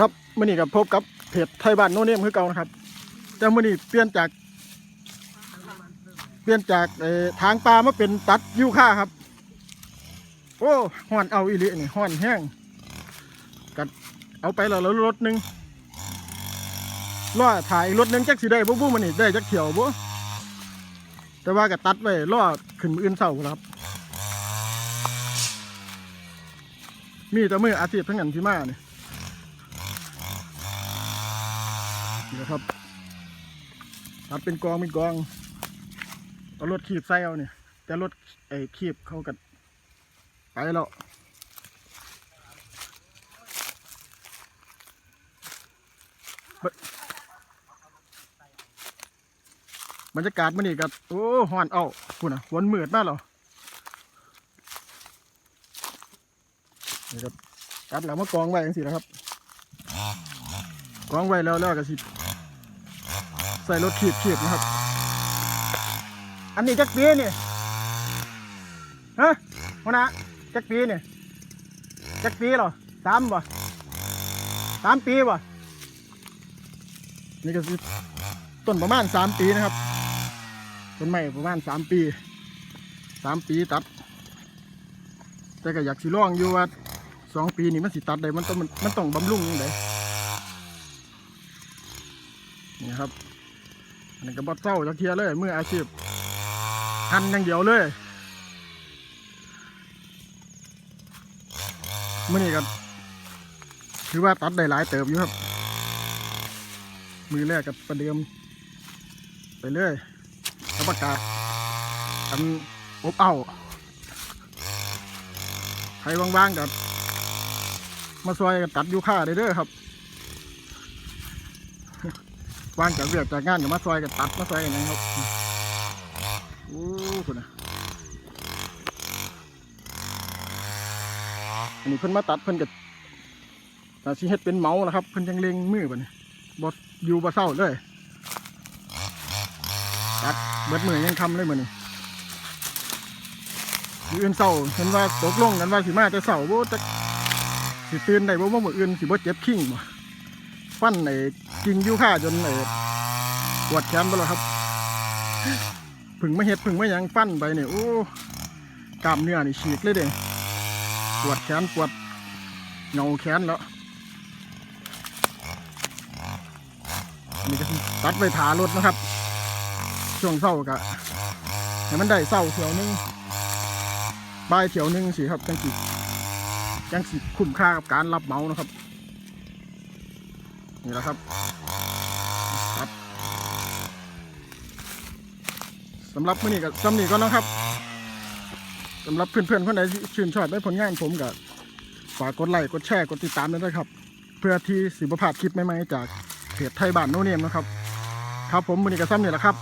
ครับมื่อนี้กับพบกับเพจไทยบ้านโนเนมคือเก่านะครับ แต่มื่อนี้เปลี่ยนจาก เปลี่ยนจากทางปลามาเป็นตัดยูค่าครับ โอ้ห่อนเอาอีลีนี่ห่อนแห้งกัดเอาไปแล้วแล้วรถหนึ่งล่อถ่ายรถหนึ่งจักสิได้บ่บุ้มันนี่ได้จักเที่ยวบ่แต่ว่าก็ตัดไว้ล่อขึ้นมืออื่นเสาครับ มีแต่มืออาชีพทั้งนั้นที่มาเนี่ย นี่นะครับตัดเป็นกองเป็นกองเอารถขีบใส่เอาเนี่ยแต่รถไอ้ขีบเขากัดไปแล้วบรรยากาศมันนี่กับโอ้หอนเอาคุณอะวันมืดมากเหรอนี่ครับตัดแล้วมากองไว้ยังสินะครับกองไว้แล้วแล้วก็สิ ส่รถขีดขีดนะครับ อันนี้จักปีนี่ฮะหัวหน้าจักปีนี่จักปีเหรอสามบ่สามปีบ่นี่ก็สิต้นประมาณสามปีนะครับต้นไม้ประมาณสามปีสามปีตัด แต่ก็อยากสิลองอยู่ว่าสองปีนี่มันสิตัดได้มันต้องมันมันต้องบำรุงยังไงนี่ครับ อันนี้ก็บอดเศร้าจักเทียเลยมืออาชีพหันอย่างเดียวเลยมื่อนี้ก็ถือว่าตัดได้หลายเติบอยู่ครับ มือแรกกับประเดิม ไปเลยแล้วประกาศอันอบเอาใครว่างๆกับมาซอยกันตัดอยูค่าได้เด้อครับ วางจากเวียกจากงานกับมาซอยกันตัดมาซอยกันนะครับโอ้คุณนะอันนี้เพิ่นมาตัดเพิ่นกับแต่สิเฮ็ดเป็นเมาแล้วครับ เพิ่นจังเลงมือบ่นี่ยบ่อยู่บ่เศร้าเลยตัดเบิดมือยังทำเลยมือนี้มื้ออื่นเศร้าเห็นว่าตกลงกันว่าสิมาแต่เศร้าบ่จักสิตื่นได้บ่ว่ามืออื่นสิบ่เจ็บขิงบ่ ฟันไอ้กิ่งยูค่าจนไอ้ปวดแขนไปแล้วครับผึ่งไม่เห็ดผึ่งไม่ยังฟันไปเนี่ยโอ้กล้ามเนื้อนี่ฉีกเลยเด้ปวดแขนปวดเงาแขนแล้วนี่ก็ตัดไปถารถนะครับ ช่วงเศร้ากะให้มันได้เศร้าเถียวหนึงบายเถียวหนึงสิครับจังสิจังสิคุ้มค่ากับการรับเมานะครับ นี่แหละครับครับสำหรับมื้อนี้กับสำนี้ก็นาะครับสำหรับเพื่อนๆคนไหนที่ชื่นชอบในผลงานผมก็ฝากกดไลค์กดแชร์กดติดตามด้วยนะครับ เพื่อที่สิบพาดคลิปใหม่ๆจากเพจไทยบ้านโนเนียมนะครับ ครับผมมื้อนี้กับซ้ำนี่แหละครับ